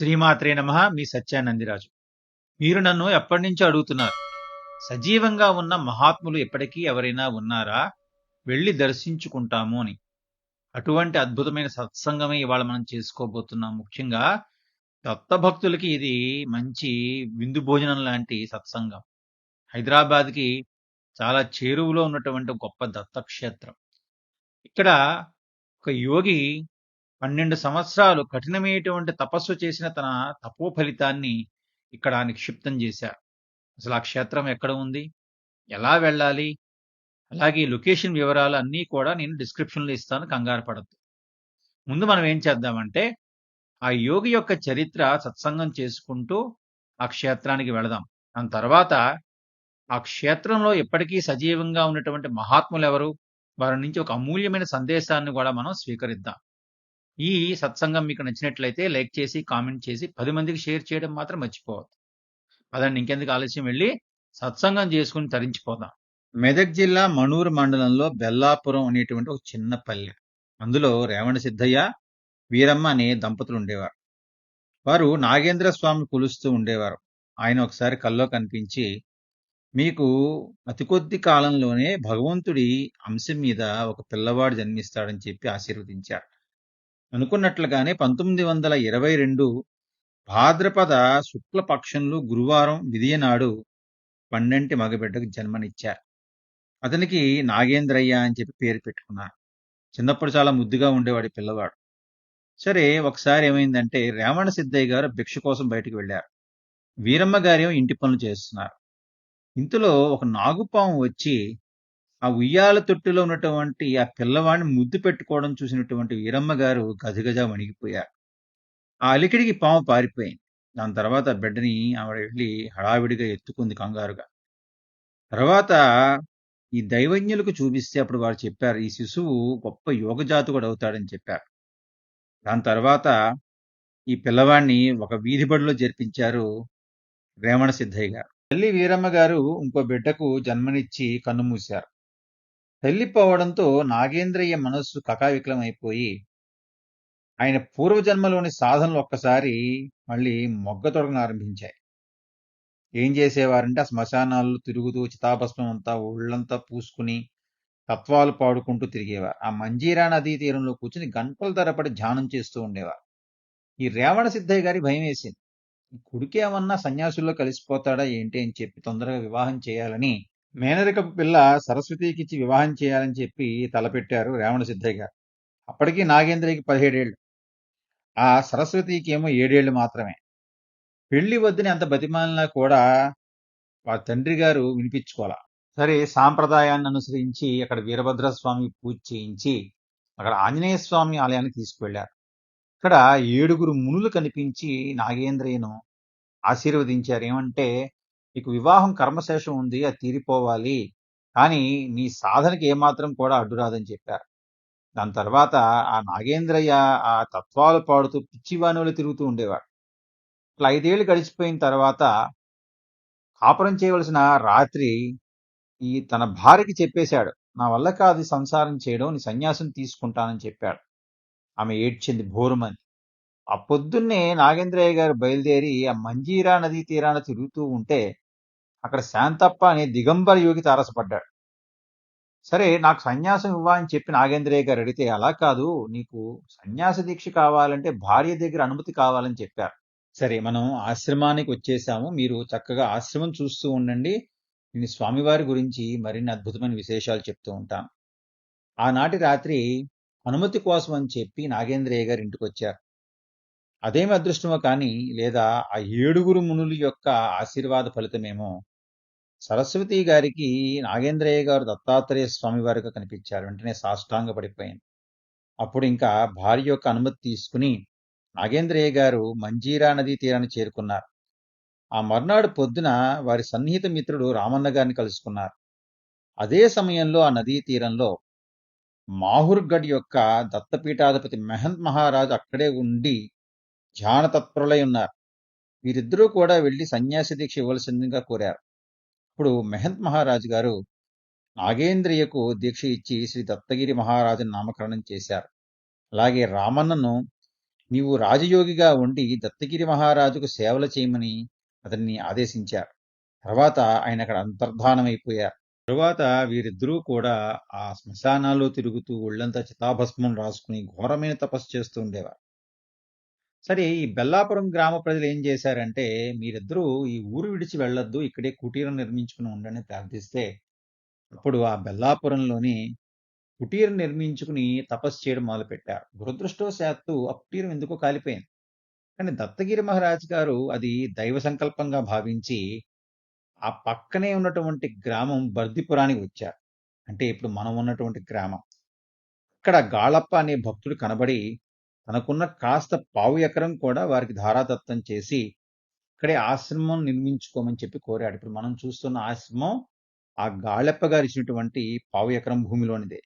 శ్రీమాత్రే నమ మీ సత్యానందిరాజు. మీరు నన్ను ఎప్పటి నుంచో అడుగుతున్నారు. సజీవంగా ఉన్న మహాత్ములు ఎప్పటికీ ఎవరైనా ఉన్నారా? వెళ్ళి దర్శించుకుంటాము అని. అటువంటి అద్భుతమైన సత్సంగమే ఇవాళ మనం చేసుకోబోతున్నాం. ముఖ్యంగా దత్తభక్తులకి ఇది మంచి విందు భోజనం లాంటి సత్సంగం. హైదరాబాద్కి చాలా చేరువలో ఉన్నటువంటి గొప్ప దత్తక్షేత్రం. ఇక్కడ ఒక యోగి పన్నెండు సంవత్సరాలు కఠినమైనటువంటి తపస్సు చేసిన తన తపో ఫలితాన్ని ఇక్కడ నిక్షిప్తం చేశారు. అసలు ఆ క్షేత్రం ఎక్కడ ఉంది? ఎలా వెళ్ళాలి? అలాగే లొకేషన్ వివరాలు అన్నీ కూడా నేను డిస్క్రిప్షన్లో ఇస్తాను కంగారు పడద్దు. ముందు మనం ఏం చేద్దామంటే ఆ యోగి యొక్క చరిత్ర సత్సంగం చేసుకుంటూ ఆ క్షేత్రానికి వెళదాం. దాని తర్వాత ఆ క్షేత్రంలో ఎప్పటికీ సజీవంగా ఉన్నటువంటి మహాత్ములు ఎవరు వారి నుంచి ఒక అమూల్యమైన సందేశాన్ని కూడా మనం స్వీకరిద్దాం. ఈ సత్సంగం మీకు నచ్చినట్లయితే లైక్ చేసి కామెంట్ చేసి పది మందికి షేర్ చేయడం మాత్రం మర్చిపోవద్దు. అదండి ఇంకెందుకు ఆలస్యం? వెళ్ళి సత్సంగం చేసుకుని తరించిపోదాం. మెదక్ జిల్లా మణూరు మండలంలో బెల్లాపురం అనేటువంటి ఒక చిన్న పల్లె. అందులో రేవణ సిద్ధయ్య వీరమ్మ అనే దంపతులు ఉండేవారు. వారు నాగేంద్ర స్వామి కొలుస్తూ ఉండేవారు. ఆయన ఒకసారి కల్లో కనిపించి మీకు అతి కొద్ది కాలంలోనే భగవంతుడి అంశం మీద ఒక పిల్లవాడు జన్మిస్తాడని చెప్పి ఆశీర్వదించారు. అనుకున్నట్లుగానే పంతొమ్మిది వందల ఇరవై రెండు భాద్రపద శుక్లపక్షంలో గురువారం విధియనాడు పన్నెంటి మగబిడ్డకు జన్మనిచ్చారు. అతనికి నాగేంద్రయ్య అని చెప్పి పేరు పెట్టుకున్నారు. చిన్నప్పుడు చాలా ముద్దుగా ఉండేవాడి పిల్లవాడు. సరే ఒకసారి ఏమైందంటే రేవణ సిద్ధయ్య గారు భిక్ష కోసం బయటకు వెళ్ళారు. వీరమ్మ గారేమో ఇంటి పనులు చేస్తున్నారు. ఇంతలో ఒక నాగుపాము వచ్చి ఆ ఉయ్యాల తొట్టులో ఉన్నటువంటి ఆ పిల్లవాడిని ముద్దు పెట్టుకోవడం చూసినటువంటి వీరమ్మ గారు గజగజ వణిగిపోయారు. ఆ అలికిడికి పాము పారిపోయింది. దాని తర్వాత బిడ్డని ఆవిడ వెళ్ళి హడావిడిగా ఎత్తుకుంది కంగారుగా. తర్వాత ఈ దైవజ్ఞులకు చూపిస్తే అప్పుడు వారు చెప్పారు ఈ శిశువు గొప్ప యోగజాతకుడు అవుతాడని చెప్పారు. దాని తర్వాత ఈ పిల్లవాడిని ఒక వీధి బడిలో జరిపించారు రేమణ సిద్ధయ్య గారు. తల్లి వీరమ్మ గారు ఇంకో బిడ్డకు జన్మనిచ్చి కన్నుమూశారు పోవడంతో నాగేంద్రయ్య మనస్సు కకావికలమైపోయి ఆయన పూర్వజన్మలోని సాధనలు ఒక్కసారి మళ్ళీ మొగ్గ ఆరంభించాయి. ఏం చేసేవారంటే ఆ శ్మశానాల్లో తిరుగుతూ చితాభస్మం అంతా ఒళ్ళంతా పూసుకుని తత్వాలు పాడుకుంటూ తిరిగేవారు. ఆ మంజీరా నదీ తీరంలో కూర్చుని గంటల తరపడి ధ్యానం చేస్తూ ఉండేవారు. ఈ రేవణ సిద్ధయ్య గారి భయం వేసింది. కొడుకేమన్నా సన్యాసుల్లో కలిసిపోతాడా ఏంటి అని చెప్పి తొందరగా వివాహం చేయాలని మేనరికపు పిల్ల సరస్వతికి ఇచ్చి వివాహం చేయాలని చెప్పి తలపెట్టారు రేవణ సిద్ధయ్య గారు. అప్పటికి నాగేంద్రకి పదిహేడేళ్ళు ఆ సరస్వతికి ఏమో ఏడేళ్ళు మాత్రమే. పెళ్ళి వద్దని అంత బతిమాలినా కూడా వారి తండ్రి గారు వినిపించుకోవాలా సరే సాంప్రదాయాన్ని అనుసరించి అక్కడ వీరభద్ర స్వామి పూజ చేయించి అక్కడ ఆంజనేయ స్వామి ఆలయానికి తీసుకువెళ్ళారు ఇక్కడ ఏడుగురు మునులు కనిపించి నాగేంద్రయ్యను ఆశీర్వదించారు. ఏమంటే నీకు వివాహం కర్మశేషం ఉంది అది తీరిపోవాలి. కానీ నీ సాధనకి ఏమాత్రం కూడా అడ్డురాదని చెప్పారు. దాని తర్వాత ఆ నాగేంద్రయ్య ఆ తత్వాలు పాడుతూ పిచ్చివాణులు తిరుగుతూ ఉండేవాడు ఇట్లా ఐదేళ్ళు గడిచిపోయిన తర్వాత కాపురం చేయవలసిన రాత్రి ఈ తన భార్యకి చెప్పేశాడు. నా వల్ల కాదు సంసారం చేయడం నీ సన్యాసం తీసుకుంటానని చెప్పాడు. ఆమె ఏడ్చింది భోరుమని. ఆ పొద్దున్నే నాగేంద్రయ్య గారు బయలుదేరి ఆ మంజీరా నదీ తీరాన తిరుగుతూ ఉంటే అక్కడ శాంతప్ప అనే దిగంబర యోగి తారసపడ్డాడు. సరే నాకు సన్యాసం ఇవ్వని చెప్పి నాగేంద్రయ్య గారు అడిగితే అలా కాదు నీకు సన్యాస దీక్ష కావాలంటే భార్య దగ్గర అనుమతి కావాలని చెప్పారు. సరే మనం ఆశ్రమానికి వచ్చేసాము. మీరు చక్కగా ఆశ్రమం చూస్తూ ఉండండి. నేను స్వామివారి గురించి మరిన్ని అద్భుతమైన విశేషాలు చెప్తూ ఉంటాను. ఆనాటి రాత్రి అనుమతి కోసం అని చెప్పి నాగేంద్రయ్య గారు ఇంటికి వచ్చారు అదేమి అదృష్టమో కానీ లేదా ఆ ఏడుగురు మునుల యొక్క ఆశీర్వాద ఫలితమేమో సరస్వతి గారికి నాగేంద్రయ్య గారు దత్తాత్రేయ స్వామి వారిగా కనిపించారు. వెంటనే సాష్టాంగ పడిపోయింది అప్పుడు ఇంకా భార్య యొక్క అనుమతి తీసుకుని నాగేంద్రయ్య గారు మంజీరా నదీ తీరాన్ని చేరుకున్నారు. ఆ మర్నాడు పొద్దున వారి సన్నిహిత మిత్రుడు రామన్న గారిని కలుసుకున్నారు. అదే సమయంలో ఆ నదీ తీరంలో మాహుర్గఢ్ యొక్క దత్తపీఠాధిపతి మెహంత్ మహారాజు అక్కడే ఉండి ధ్యాన తత్పరులై ఉన్నారు వీరిద్దరూ కూడా వెళ్ళి సన్యాసి దీక్ష ఇవ్వవలసిందిగా కోరారు. ఇప్పుడు మెహంత్ మహారాజు గారు నాగేంద్రియకు దీక్ష ఇచ్చి శ్రీ దత్తగిరి మహారాజును నామకరణం చేశారు. అలాగే రామన్నను నీవు రాజయోగిగా ఉండి దత్తగిరి మహారాజుకు సేవలు చేయమని అతన్ని ఆదేశించారు. తర్వాత ఆయన అక్కడ అంతర్ధానమైపోయారు. తరువాత వీరిద్దరూ కూడా ఆ శ్మశానాల్లో తిరుగుతూ ఒళ్ళంతా చితాభస్మం రాసుకుని ఘోరమైన తపస్సు చేస్తూ ఉండేవారు. సరే ఈ బెల్లాపురం గ్రామ ప్రజలు ఏం చేశారంటే మీరిద్దరూ ఈ ఊరు విడిచి వెళ్ళొద్దు ఇక్కడే కుటీరం నిర్మించుకుని ఉండని ప్రార్థిస్తే అప్పుడు ఆ బెల్లాపురంలోని కుటీరం నిర్మించుకుని తపస్సు చేయడం మొదలుపెట్టారు. దురదృష్టవశాత్తు ఆ కుటీరం ఎందుకో కాలిపోయింది. కానీ దత్తగిరి మహారాజ్ గారు అది దైవ సంకల్పంగా భావించి ఆ పక్కనే ఉన్నటువంటి గ్రామం బర్దిపురానికి వచ్చారు. అంటే ఇప్పుడు మనం ఉన్నటువంటి గ్రామం. అక్కడ గాళప్ప అనే భక్తుడు కనబడి తనకున్న కాస్త పావు ఎకరం కూడా వారికి ధారాదత్తం చేసి ఇక్కడే ఆశ్రమం నిర్మించుకోమని చెప్పి కోరాడు. ఇప్పుడు మనం చూస్తున్న ఆశ్రమం ఆ గాళెప్ప గారు ఇచ్చినటువంటి పావు ఎకరం భూమిలోనిదే.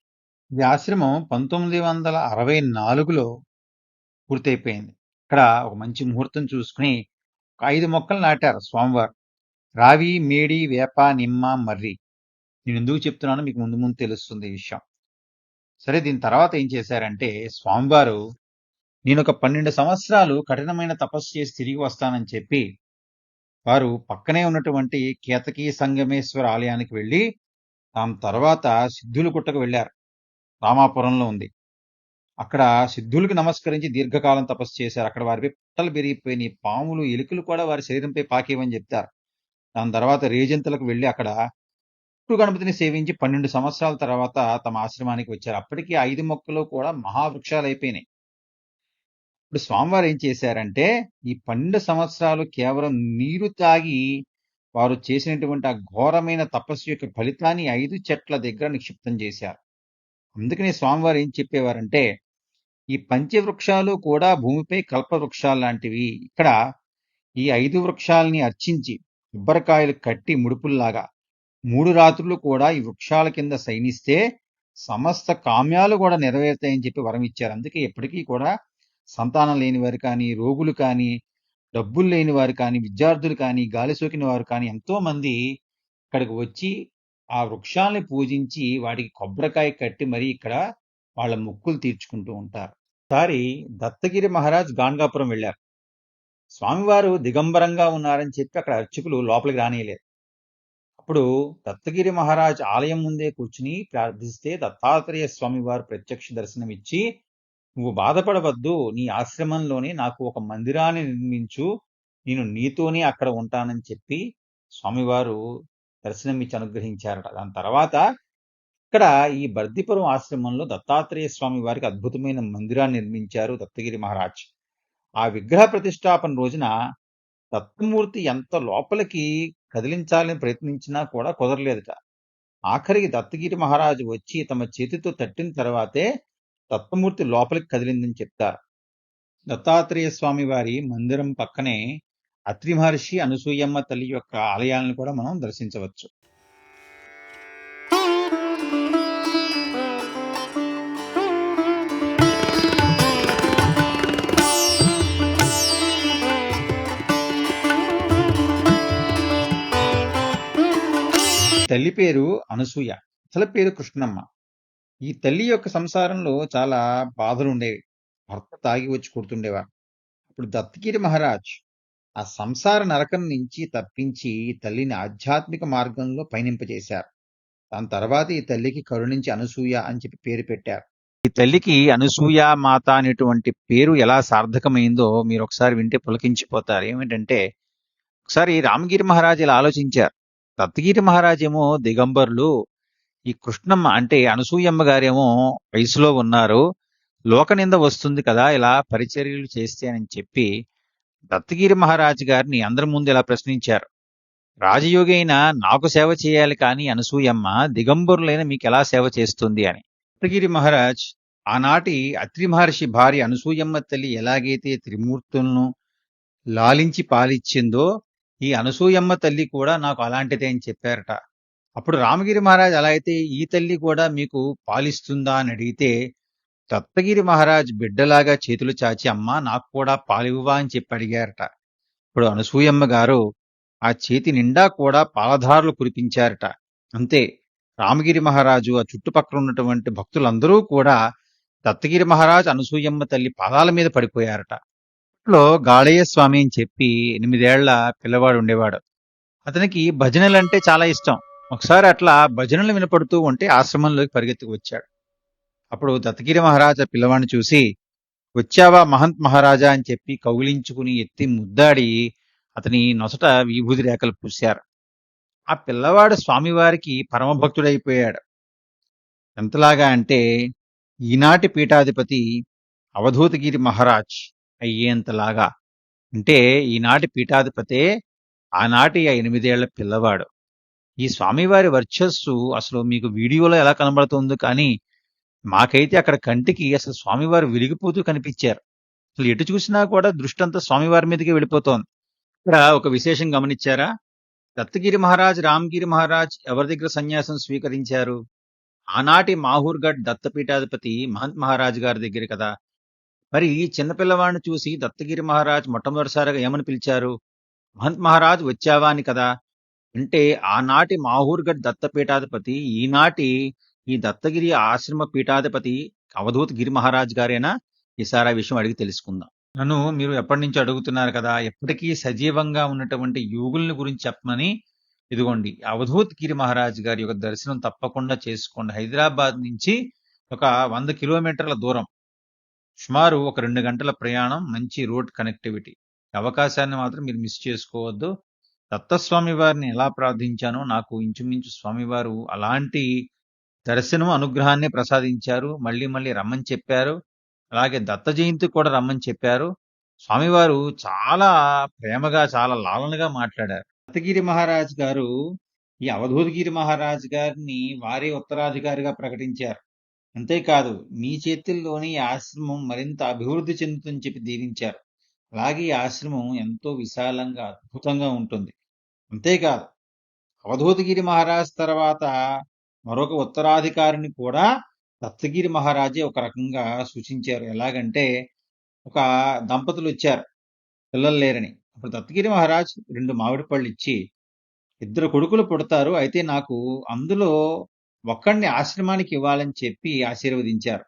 ఈ ఆశ్రమం పంతొమ్మిది వందల అరవై నాలుగులో పూర్తయిపోయింది. ఇక్కడ ఒక మంచి ముహూర్తం చూసుకుని ఒక ఐదు మొక్కలు నాటారు స్వామివారు. రావి మేడి వేప నిమ్మ మర్రి. నేను ఎందుకు చెప్తున్నానో మీకు ముందు ముందు తెలుస్తుంది ఈ విషయం. సరే దీని తర్వాత ఏం చేశారంటే స్వామివారు నేను ఒక పన్నెండు సంవత్సరాలు కఠినమైన తపస్సు చేసి తిరిగి వస్తానని చెప్పి వారు పక్కనే ఉన్నటువంటి కేతకీ సంగమేశ్వర ఆలయానికి వెళ్ళి దాని తర్వాత సిద్ధుల గుట్టకు వెళ్ళారు. రామాపురంలో ఉంది. అక్కడ సిద్ధులకు నమస్కరించి దీర్ఘకాలం తపస్సు చేశారు. అక్కడ వారిపై పుట్టలు పెరిగిపోయినాయి. పాములు ఎలుకలు కూడా వారి శరీరంపై పాకేవని చెప్తారు. దాని తర్వాత రేజంతులకు వెళ్ళి అక్కడ పుట్టు గణపతిని సేవించి పన్నెండు సంవత్సరాల తర్వాత తమ ఆశ్రమానికి వచ్చారు. అప్పటికి ఐదు మొక్కలు కూడా మహావృక్షాలు అయిపోయినాయి. ఇప్పుడు స్వామివారు ఏం చేశారంటే ఈ పన్నెండు సంవత్సరాలు కేవలం నీరు తాగి వారు చేసినటువంటి ఆ ఘోరమైన తపస్సు యొక్క ఫలితాన్ని ఐదు చెట్ల దగ్గర నిక్షిప్తం చేశారు. అందుకని స్వామివారు ఏం చెప్పేవారంటే ఈ పంచవృక్షాలు కూడా భూమిపై కల్పవృక్షాలు లాంటివి. ఇక్కడ ఈ ఐదు వృక్షాలని అర్చించి కొబ్బరికాయలు కట్టి ముడుపుల్లాగా మూడు రాత్రులు కూడా ఈ వృక్షాల కింద సైనిస్తే సమస్త కామ్యాలు కూడా నెరవేరుతాయని చెప్పి వరం ఇచ్చారు. అందుకే ఎప్పటికీ కూడా సంతానం లేని వారు కానీ రోగులు కానీ డబ్బులు లేని వారు కానీ విద్యార్థులు కానీ గాలి సోకిన వారు కానీ ఎంతోమంది ఇక్కడికి వచ్చి ఆ వృక్షాలని పూజించి వాటికి కొబ్బరికాయ కట్టి మరీ ఇక్కడ వాళ్ళ ముక్కులు తీర్చుకుంటూ ఉంటారు. ఒకసారి దత్తగిరి మహారాజ్ గాన్గాపురం వెళ్ళారు. స్వామివారు దిగంబరంగా ఉన్నారని చెప్పి అక్కడ అర్చకులు లోపలికి రానియలేరు అప్పుడు దత్తగిరి మహారాజ్ ఆలయం ముందే కూర్చుని ప్రార్థిస్తే దత్తాత్రేయ స్వామివారు ప్రత్యక్ష దర్శనం ఇచ్చి నువ్వు బాధపడవద్దు. నీ ఆశ్రమంలోనే నాకు ఒక మందిరాన్ని నిర్మించు. నేను నీతోనే అక్కడ ఉంటానని చెప్పి స్వామివారు దర్శనం ఇచ్చి అనుగ్రహించారట. దాని తర్వాత ఇక్కడ ఈ బర్దిపురం ఆశ్రమంలో దత్తాత్రేయ స్వామి వారికి అద్భుతమైన మందిరాన్ని నిర్మించారు దత్తగిరి మహారాజ్. ఆ విగ్రహ ప్రతిష్టాపన రోజున దత్తమూర్తి ఎంత లోపలికి కదిలించాలని ప్రయత్నించినా కూడా కుదరలేదట. ఆఖరికి దత్తగిరి మహారాజు వచ్చి తమ చేతితో తట్టిన తర్వాతే దత్తమూర్తి లోపలికి కదిలిందని చెప్తారు. దత్తాత్రేయ స్వామి వారి మందిరం పక్కనే అత్రి మహర్షి అనసూయమ్మ తల్లి యొక్క ఆలయాలను కూడా మనం దర్శించవచ్చు. తల్లి పేరు అనసూయ అసలు పేరు కృష్ణమ్మ. ఈ తల్లి యొక్క సంసారంలో చాలా బాధలు ఉండేవి. భర్త తాగి వచ్చి కొడుతుండేవారు. అప్పుడు దత్తగిరి మహారాజ్ ఆ సంసార నరకం నుంచి తప్పించి తల్లిని ఆధ్యాత్మిక మార్గంలో పయనింపజేశారు. దాని తర్వాత ఈ తల్లికి కరుణించి అనసూయ అని చెప్పి పేరు పెట్టారు. ఈ తల్లికి అనసూయ మాత అనేటువంటి పేరు ఎలా సార్థకమైందో మీరు ఒకసారి వింటే పులకించిపోతారు. ఏమిటంటే ఒకసారి రామగిరి మహారాజ్ ఇలా ఆలోచించారు. దత్తగిరి మహారాజేమో దిగంబరులు ఈ కృష్ణమ్మ అంటే అనసూయమ్మ గారేమో వయసులో ఉన్నారు. లోకనింద వస్తుంది కదా ఇలా పరిచర్యలు చేస్తే అని చెప్పి దత్తగిరి మహారాజు గారిని అందరి ముందు ఇలా ప్రశ్నించారు. రాజయోగి అయినా నాకు సేవ చేయాలి కానీ అనసూయమ్మ దిగంబరులైన మీకు ఎలా సేవ చేస్తుంది అని. దత్తగిరి మహారాజ్ ఆనాటి అత్రి మహర్షి భార్య అనసూయమ్మ తల్లి ఎలాగైతే త్రిమూర్తులను లాలించి పాలిచ్చిందో ఈ అనసూయమ్మ తల్లి కూడా నాకు అలాంటిదే అని చెప్పారట. అప్పుడు రామగిరి మహారాజ్ అలా అయితే ఈ తల్లి కూడా మీకు పాలిస్తుందా అని అడిగితే దత్తగిరి మహారాజ్ బిడ్డలాగా చేతులు చాచి అమ్మ నాకు కూడా పాలివ్వా అని చెప్పి అడిగారట. ఇప్పుడు అనసూయమ్మ గారు ఆ చేతి నిండా కూడా పాలధారులు కురిపించారట. అంతే రామగిరి మహారాజు ఆ చుట్టుపక్కల ఉన్నటువంటి భక్తులందరూ కూడా దత్తగిరి మహారాజ్ అనసూయమ్మ తల్లి పాదాల మీద పడిపోయారట. అప్పట్లో గాళయ్య స్వామి అని చెప్పి ఎనిమిదేళ్ళ పిల్లవాడు ఉండేవాడు. అతనికి భజనలంటే చాలా ఇష్టం. ఒకసారి అట్లా భజనలు వినపడుతూ ఉంటే ఆశ్రమంలోకి పరిగెత్తుకు వచ్చాడు. అప్పుడు దత్తగిరి మహారాజా పిల్లవాడిని చూసి వచ్చావా మహంత్ మహారాజా? అని చెప్పి కౌగిలించుకుని ఎత్తి ముద్దాడి అతని నొసట విభూతి రేఖలు పూశారు. ఆ పిల్లవాడు స్వామివారికి పరమభక్తుడైపోయాడు. ఎంతలాగా అంటే ఈనాటి పీఠాధిపతి అవధూతగిరి మహారాజ్ అయ్యేంతలాగా. అంటే ఈనాటి పీఠాధిపతే ఆనాటి ఆ ఎనిమిదేళ్ళ పిల్లవాడు. ఈ స్వామివారి వర్చస్సు అసలు మీకు వీడియోలో ఎలా కనబడుతుందో కానీ మాకైతే అక్కడ కంటికి అసలు స్వామివారు వెలిగిపోతూ కనిపించారు. అసలు ఎటు చూసినా కూడా దృష్టంతా స్వామివారి మీదకి వెళ్ళిపోతోంది. ఇక్కడ ఒక విశేషం గమనించారా? దత్తగిరి మహారాజ్ రామ్గిరి మహారాజ్ ఎవరి దగ్గర సన్యాసం స్వీకరించారు? ఆనాటి మాహూర్గఢ్ దత్తపీఠాధిపతి మహంత్ మహారాజ్ గారి దగ్గర కదా? మరి చిన్నపిల్లవాడిని చూసి దత్తగిరి మహారాజ్ మొట్టమొదటిసారిగా ఏమని పిలిచారు? మహంత్ మహారాజ్ వచ్చావా అని కదా? అంటే ఆనాటి మాహూర్గఢ్ దత్తపీఠాధిపతి ఈనాటి ఈ దత్తగిరి ఆశ్రమ పీఠాధిపతి అవధూత్ గిరి మహారాజ్ గారేనా? ఈసారి ఆ విషయం అడిగి తెలుసుకుందాం. నన్ను మీరు ఎప్పటి నుంచి అడుగుతున్నారు కదా ఎప్పటికీ సజీవంగా ఉన్నటువంటి యోగుల్ని గురించి చెప్పమని ఇదిగోండి అవధూత్ గిరి మహారాజ్ గారి యొక్క దర్శనం తప్పకుండా చేసుకోండి. హైదరాబాద్ నుంచి ఒక వంద కిలోమీటర్ల దూరం సుమారు ఒక రెండు గంటల ప్రయాణం మంచి రోడ్ కనెక్టివిటీ. అవకాశాన్ని మాత్రం మీరు మిస్ చేసుకోవద్దు. దత్తస్వామి వారిని ఎలా ప్రార్థించానో నాకు ఇంచుమించు స్వామివారు అలాంటి దర్శనం అనుగ్రహాన్ని ప్రసాదించారు. మళ్ళీ మళ్ళీ రమ్మని చెప్పారు. అలాగే దత్త జయంతి కూడా రమ్మని చెప్పారు. స్వామివారు చాలా ప్రేమగా చాలా లాలనగా మాట్లాడారు. దత్తగిరి మహారాజ్ గారు ఈ అవధూతగిరి మహారాజ్ గారిని వారే ఉత్తరాధికారిగా ప్రకటించారు. అంతేకాదు మీ చేతుల్లోని ఆశ్రమం మరింత అభివృద్ధి చెందుతుందని చెప్పి దీవించారు. అలాగే ఈ ఆశ్రమం ఎంతో విశాలంగా అద్భుతంగా ఉంటుంది. అంతేకాదు అవధూతగిరి మహారాజ్ తర్వాత మరొక ఉత్తరాధికారిని కూడా దత్తగిరి మహారాజే ఒక రకంగా సూచించారు. ఎలాగంటే ఒక దంపతులు వచ్చారు పిల్లలు లేరని. అప్పుడు దత్తగిరి మహారాజ్ రెండు మామిడి పళ్ళు ఇచ్చి ఇద్దరు కొడుకులు పుడతారు అయితే నాకు అందులో ఒక్కడిని ఆశ్రమానికి ఇవ్వాలని చెప్పి ఆశీర్వదించారు.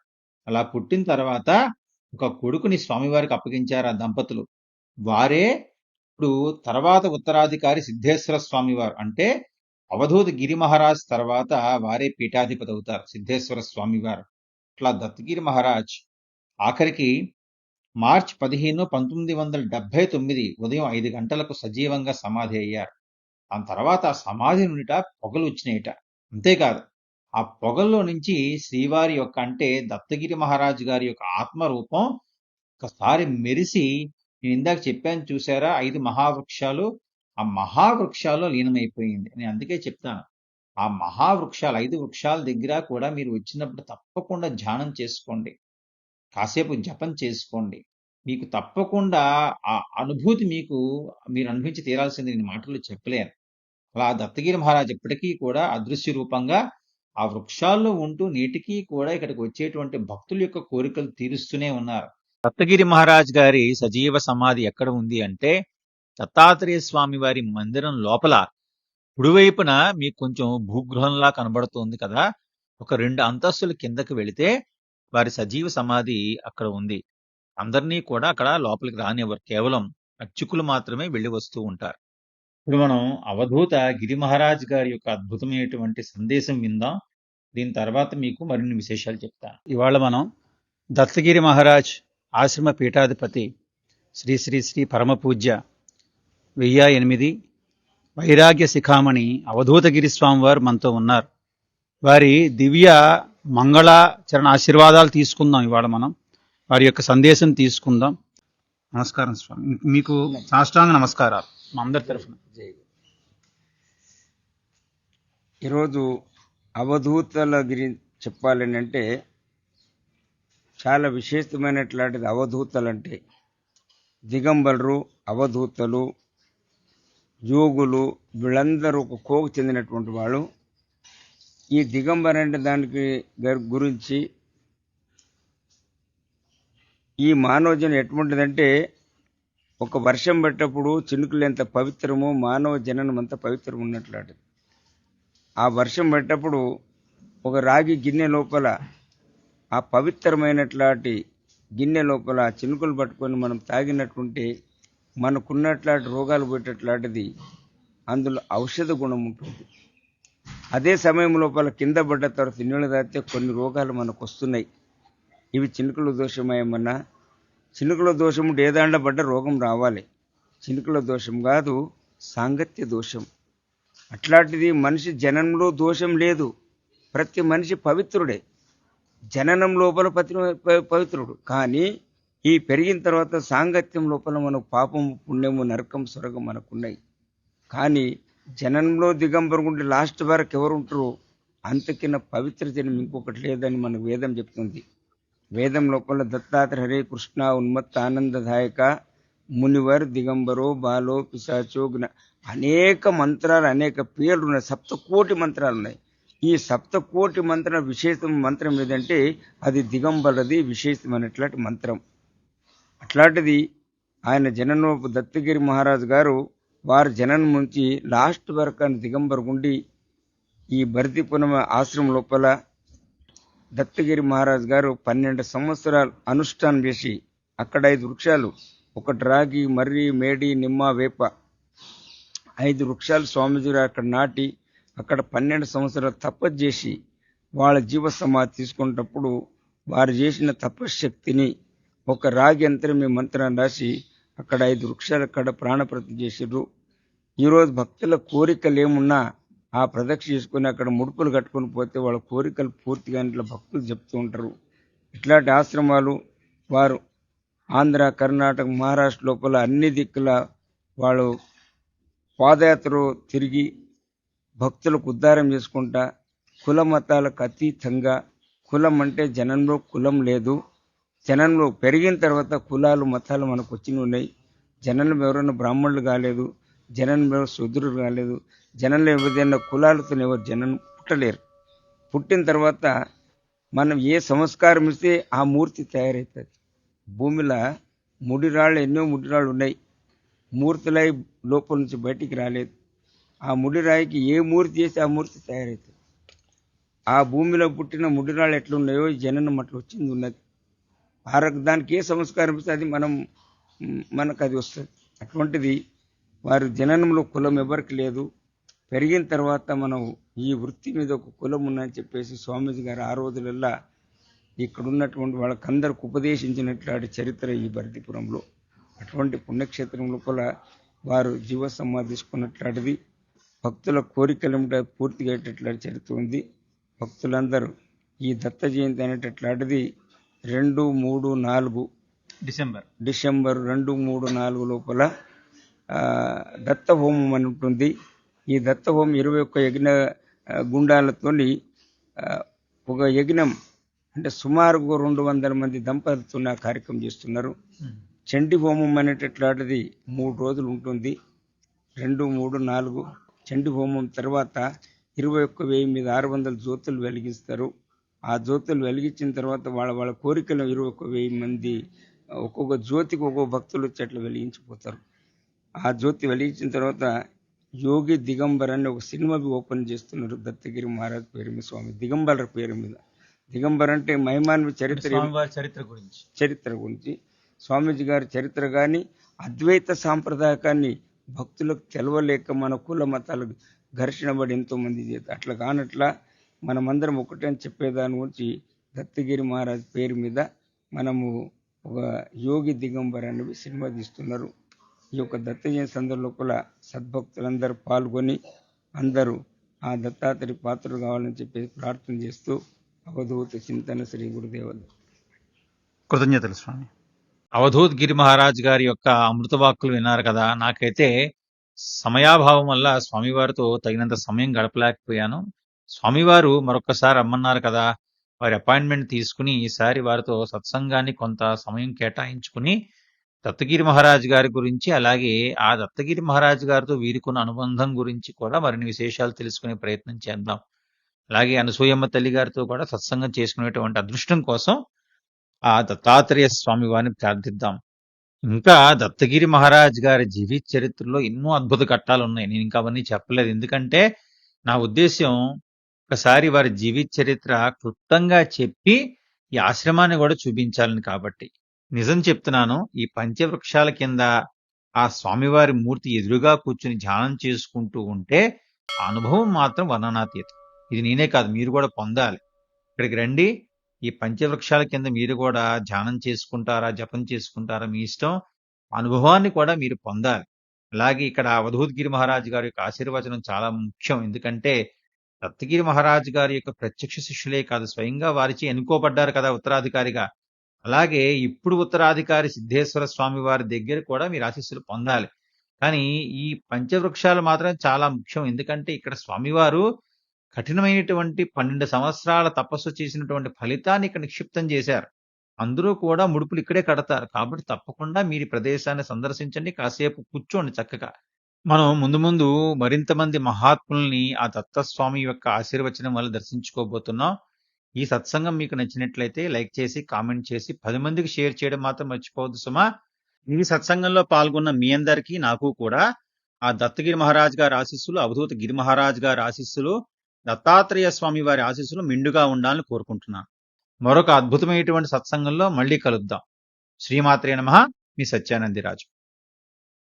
అలా పుట్టిన తర్వాత ఒక కొడుకుని స్వామివారికి అప్పగించారు ఆ దంపతులు? వారే ఇప్పుడు తర్వాత ఉత్తరాధికారి సిద్ధేశ్వర స్వామివారు. అంటే అవధూత గిరి మహారాజ్ తర్వాత వారే పీఠాధిపతి అవుతారు సిద్ధేశ్వర స్వామివారు. అట్లా దత్తగిరి మహారాజ్ ఆఖరికి మార్చ్ పదిహేను పంతొమ్మిది వందల డెబ్బై తొమ్మిది ఉదయం ఐదు గంటలకు సజీవంగా సమాధి అయ్యారు. దాని తర్వాత ఆ సమాధి నుండిట పొగలు వచ్చినాయిట. అంతేకాదు ఆ పొగల్లో నుంచి శ్రీవారి యొక్క అంటే దత్తగిరి మహారాజు గారి యొక్క ఆత్మరూపం ఒకసారి మెరిసి నేను ఇందాక చెప్పాను చూసారా ఐదు మహావృక్షాలు? ఆ మహావృక్షాల్లో లీనమైపోయింది. నేను అందుకే చెప్తాను. ఆ మహావృక్షాలు ఐదు వృక్షాల దగ్గర కూడా మీరు వచ్చినప్పుడు తప్పకుండా ధ్యానం చేసుకోండి. కాసేపు జపం చేసుకోండి. మీకు తప్పకుండా ఆ అనుభూతి మీకు మీరు అనుభవించి తీరాల్సింది నేను మాటలు చెప్పలేను. అలా దత్తగిరి మహారాజ్ ఎప్పటికీ కూడా అదృశ్య రూపంగా ఆ వృక్షాల్లో ఉంటూ నేటికి కూడా ఇక్కడికి వచ్చేటువంటి భక్తుల యొక్క కోరికలు తీరుస్తూనే ఉన్నారు. దత్తగిరి మహారాజ్ గారి సజీవ సమాధి ఎక్కడ ఉంది అంటే దత్తాత్రేయ స్వామి వారి మందిరం లోపల. కుడివైపున మీకు కొంచెం భూగృహంలా కనబడుతోంది కదా. ఒక రెండు అంతస్తుల కిందకి వెళితే వారి సజీవ సమాధి అక్కడ ఉంది. అందరినీ కూడా అక్కడ లోపలికి రానివ్వరు. కేవలం అర్చకులు మాత్రమే వెళ్ళి వస్తూ ఉంటారు. ఇప్పుడు మనం అవధూత గిరి మహారాజ్ గారి యొక్క అద్భుతమైనటువంటి సందేశం విందాం. దీని తర్వాత మీకు మరిన్ని విశేషాలు చెప్తాను. ఇవాళ మనం దత్తగిరి మహారాజ్ ఆశ్రమ పీఠాధిపతి శ్రీ శ్రీ శ్రీ పరమ పూజ్య వెయ్యి ఎనిమిది వైరాగ్య శిఖామణి అవధూతగిరి స్వామి వారు మనతో ఉన్నారు. వారి దివ్య మంగళాచరణ ఆశీర్వాదాలు తీసుకుందాం ఇవాళ మనం. వారి యొక్క సందేశం తీసుకుందాం. నమస్కారం స్వామి. మీకు సాష్టాంగ నమస్కారాలు. మా అందరి తరఫున. ఈరోజు అవధూతల గురించి చెప్పాలని అంటే చాలా విశేషమైనట్లాంటిది అవధూతలు అంటే దిగంబరులు అవధూతలు యోగులు వీళ్ళందరూ ఒక కోకు చెందినటువంటి వాళ్ళు. ఈ దిగంబర్ అంటే దానికి గురించి ఈ మానవజనం ఎటువంటిదంటే ఒక వర్షం పడ్డప్పుడు చినుకులు ఎంత పవిత్రమో మానవ జననం అంత పవిత్రం ఉన్నట్లాంటిది ఆ వర్షం పడ్డప్పుడు ఒక రాగి గిన్నె లోపల ఆ పవిత్రమైనట్లాంటి గిన్నె లోపల ఆ చినుకులు పట్టుకొని మనం తాగినట్టుంటే మనకున్నట్లాంటి రోగాలు పోయేటట్లాంటిది అందులో ఔషధ గుణం ఉంటుంది. అదే సమయం లోపల కింద పడ్డ తర్వాత నీళ్ళు తాగితే కొన్ని రోగాలు మనకు వస్తున్నాయి ఇవి చినుకుల దోషమేమన్నా చినుకుల దోషము డేదాండబడ్డ పడ్డ రోగం రావాలి. చినుకుల దోషం కాదు సాంగత్య దోషం. అట్లాంటిది మనిషి జనంలో దోషం లేదు. ప్రతి మనిషి పవిత్రుడే. జననం లోపల పవిత్రుడు. కానీ ఈ పెరిగిన తర్వాత సాంగత్యం లోపల మనకు పాపము పుణ్యము నరకం స్వర్గం మనకున్నాయి. కానీ జనంలో దిగంబరుకుంటే లాస్ట్ వరకు ఎవరు అంతకిన అంతకిన్న పవిత్ర జనం ఇంకొకటి లేదని మన వేదం చెప్తుంది. వేదం లోపల దత్తాత్ర హరే కృష్ణ ఉన్మత్త ఆనందదాయక మునివర్ దిగంబరో బాలో పిశాచో జ్ఞ అనేక మంత్రాలు అనేక పేర్లు ఉన్నాయి. సప్తకోటి మంత్రాలు ఉన్నాయి. ఈ సప్తకోటి మంత్ర విశేషం మంత్రం ఏదంటే అది దిగంబరది విశేషమైనట్లాంటి మంత్రం. అట్లాంటిది ఆయన జననోపు దత్తగిరి మహారాజు గారు వారి జననం నుంచి లాస్ట్ వరకు ఆయన దిగంబరకుండి ఈ భరతిపురం ఆశ్రమం లోపల దత్తగిరి మహారాజ్ గారు పన్నెండు సంవత్సరాలు అనుష్ఠానం చేసి అక్కడ ఐదు వృక్షాలు ఒకటి రాగి మర్రి మేడి నిమ్మ వేప. ఐదు వృక్షాలు స్వామీజీ అక్కడ నాటి అక్కడ పన్నెండు సంవత్సరాలు తపస్సు చేసి వాళ్ళ జీవ సమాధి తీసుకున్నప్పుడు వారు చేసిన తపశ్శక్తిని ఒక రాగి యంత్రం మంత్రాన్ని రాసి అక్కడ ఐదు వృక్షాలు అక్కడ ప్రాణప్రతి చేసిర్రు. ఈరోజు భక్తుల కోరికలు ఏమున్నా ఆ ప్రదక్షిణ చేసుకుని అక్కడ ముడుపులు కట్టుకొని పోతే వాళ్ళ కోరికలు పూర్తిగా ఇట్లా భక్తులు చెప్తూ ఉంటారు. ఇట్లాంటి ఆశ్రమాలు వారు ఆంధ్ర కర్ణాటక మహారాష్ట్ర లోపల అన్ని దిక్కుల వాళ్ళు పాదయాత్ర తిరిగి భక్తులకు ఉద్ధారం చేసుకుంటా కుల మతాలకు అతీతంగా కులం అంటే జనంలో కులం లేదు. జనంలో పెరిగిన తర్వాత కులాలు మతాలు మనకు వచ్చినవి ఉన్నాయి. జనంలో ఎవరైనా బ్రాహ్మణులు కాలేదు. జనంలో ఎవరు శూద్రులు కాలేదు. జనంలో ఏదైనా కులాలతో ఎవరు జనం పుట్టలేరు. పుట్టిన తర్వాత మనం ఏ సంస్కారం ఇస్తే ఆ మూర్తి తయారవుతుంది భూమిలో ముడిరాళ్ళు ఎన్నో ముడిరాళ్ళు ఉన్నాయి. మూర్తులై లోపల నుంచి బయటికి రాలేదు. ఆ ముడిరాయికి ఏ మూర్తి చేస్తే ఆ మూర్తి తయారవుతుంది ఆ భూమిలో పుట్టిన ముడిరాళ్ళు ఎట్లున్నాయో జనం జననం అట్లా వచ్చింది ఉన్నది. ఆరోగ్య దానికి ఏ సంస్కారం ఇస్తే అది మనం మనకు అది వస్తుంది. అటువంటిది వారి జననంలో కులం ఎవరికి లేదు. పెరిగిన తర్వాత మనం ఈ వృత్తి మీద ఒక కులం ఉందని చెప్పేసి స్వామీజీ గారు ఆ రోజులల్లా ఇక్కడ ఉన్నటువంటి వాళ్ళకందరికి ఉపదేశించినట్లాంటి చరిత్ర ఈ భరతిపురంలో. అటువంటి పుణ్యక్షేత్రం లోపల వారు జీవ తీసుకున్నట్లాంటిది భక్తుల కోరికలు పూర్తిగా అయ్యేటట్లాంటి చరిత్ర ఉంది. భక్తులందరూ ఈ దత్త జయంతి అనేటట్లాంటిది రెండు మూడు నాలుగు డిసెంబర్. డిసెంబర్ రెండు మూడు నాలుగు లోపల దత్త హోమం అని ఉంటుంది ఈ దత్త హోమం ఇరవై ఒక్క యజ్ఞ గుండాలతోని ఒక యజ్ఞం అంటే సుమారుగా రెండు వందల మంది దంపతులతో కార్యక్రమం చేస్తున్నారు. చండి హోమం అనేటట్లాంటిది మూడు రోజులు ఉంటుంది. రెండు మూడు నాలుగు. చండి హోమం తర్వాత ఇరవై ఒక్క వెయ్యి మీద ఆరు వందల జ్యోతులు వెలిగిస్తారు. ఆ జ్యోతులు వెలిగించిన తర్వాత వాళ్ళ వాళ్ళ కోరికలు ఇరవై ఒక్క వెయ్యి మంది ఒక్కొక్క జ్యోతికి ఒక్కొక్క భక్తులు వచ్చేట్లు వెలిగించిపోతారు. ఆ జ్యోతి వెలిగించిన తర్వాత యోగి దిగంబర్ అని ఒక సినిమా ఓపెన్ చేస్తున్నారు దత్తగిరి మహారాజ్ పేరు మీద స్వామి దిగంబర పేరు మీద. దిగంబర్ అంటే మహిమాన్వి చరిత్ర చరిత్ర గురించి. చరిత్ర గురించి. స్వామీజీ గారి చరిత్ర కానీ అద్వైత సాంప్రదాయకాన్ని భక్తులకు తెలవలేక మన కుల మతాలకు ఘర్షణ పడి ఎంతో మంది చేత అట్లా కానట్లా మనమందరం ఒకటే అని చెప్పేదాని గురించి దత్తగిరి మహారాజ్ పేరు మీద మనము ఒక యోగి దిగంబర్ అనేవి సినిమా తీస్తున్నారు. ఈ యొక్క దత్త జయంతి లోపల సద్భక్తులందరూ పాల్గొని అందరూ ఆ దత్తాత్రి పాత్రలు కావాలని చెప్పి ప్రార్థన చేస్తూ అవధూత చింతన శ్రీ గురుదేవులు కృతజ్ఞతలు స్వామి. అవధూత్ గిరి మహారాజ్ గారి యొక్క అమృతవాక్కులు విన్నారు కదా. నాకైతే సమయాభావం వల్ల స్వామివారితో తగినంత సమయం గడపలేకపోయాను. స్వామివారు మరొకసారి రమ్మన్నారు కదా. వారి అపాయింట్మెంట్ తీసుకుని ఈసారి వారితో సత్సంగాన్ని కొంత సమయం కేటాయించుకుని దత్తగిరి మహారాజ్ గారి గురించి అలాగే ఆ దత్తగిరి మహారాజ్ గారితో వీరికున్న అనుబంధం గురించి కూడా మరిన్ని విశేషాలు తెలుసుకునే ప్రయత్నం చేద్దాం. అలాగే అనసూయమ్మ తల్లి గారితో కూడా సత్సంగం చేసుకునేటువంటి అదృష్టం కోసం ఆ దత్తాత్రేయ స్వామి వారిని ప్రార్థిద్దాం. ఇంకా దత్తగిరి మహారాజ్ గారి జీవిత చరిత్రలో ఎన్నో అద్భుత ఘట్టాలు ఉన్నాయి. నేను ఇంకా అవన్నీ చెప్పలేదు. ఎందుకంటే నా ఉద్దేశ్యం ఒకసారి వారి జీవిత చరిత్ర క్లుప్తంగా చెప్పి ఈ ఆశ్రమాన్ని కూడా చూపించాలని కాబట్టి. నిజం చెప్తున్నాను ఈ పంచవృక్షాల కింద ఆ స్వామివారి మూర్తి ఎదురుగా కూర్చుని ధ్యానం చేసుకుంటూ ఉంటే అనుభవం మాత్రం వర్ణనాతీతం. ఇది నేనే కాదు మీరు కూడా పొందాలి. ఇక్కడికి రండి. ఈ పంచవృక్షాల కింద మీరు కూడా ధ్యానం చేసుకుంటారా జపం చేసుకుంటారా మీ ఇష్టం? అనుభవాన్ని కూడా మీరు పొందాలి. అలాగే ఇక్కడ అవధూతగిరి మహారాజు గారి యొక్క ఆశీర్వచనం చాలా ముఖ్యం. ఎందుకంటే దత్తగిరి మహారాజు గారి యొక్క ప్రత్యక్ష శిష్యులే కాదు స్వయంగా వారిచి ఎన్నుకోబడ్డారు కదా ఉత్తరాధికారిగా. అలాగే ఇప్పుడు ఉత్తరాధికారి సిద్ధేశ్వర స్వామి వారి దగ్గర కూడా మీరు ఆశీస్సులు పొందాలి. కానీ ఈ పంచవృక్షాలు మాత్రం చాలా ముఖ్యం. ఎందుకంటే ఇక్కడ స్వామివారు కఠినమైనటువంటి పన్నెండు సంవత్సరాల తపస్సు చేసినటువంటి ఫలితాన్ని ఇక్కడ నిక్షిప్తం చేశారు. అందరూ కూడా ముడుపులు ఇక్కడే కడతారు. కాబట్టి తప్పకుండా మీరు ప్రదేశాన్ని సందర్శించండి. కాసేపు కూర్చోండి చక్కగా. మనం ముందు ముందు మరింత మంది మహాత్ముల్ని ఆ దత్తస్వామి యొక్క ఆశీర్వచనం వల్ల దర్శించుకోబోతున్నాం. ఈ సత్సంగం మీకు నచ్చినట్లయితే లైక్ చేసి కామెంట్ చేసి పది మందికి షేర్ చేయడం మాత్రం మర్చిపోవద్దు సుమా. ఈ సత్సంగంలో పాల్గొన్న మీ అందరికీ నాకు కూడా ఆ దత్తగిరి మహారాజ్ గారి ఆశీస్సులు అవధూత గిరి మహారాజ్ గారి ఆశీస్సులు దత్తాత్రేయ స్వామి వారి ఆశీస్సులు మిండుగా ఉండాలని కోరుకుంటున్నాను మరొక అద్భుతమైనటువంటి సత్సంగంలో మళ్ళీ కలుద్దాం. శ్రీమాత్రే నమ. మీ సత్యానందిరాజు.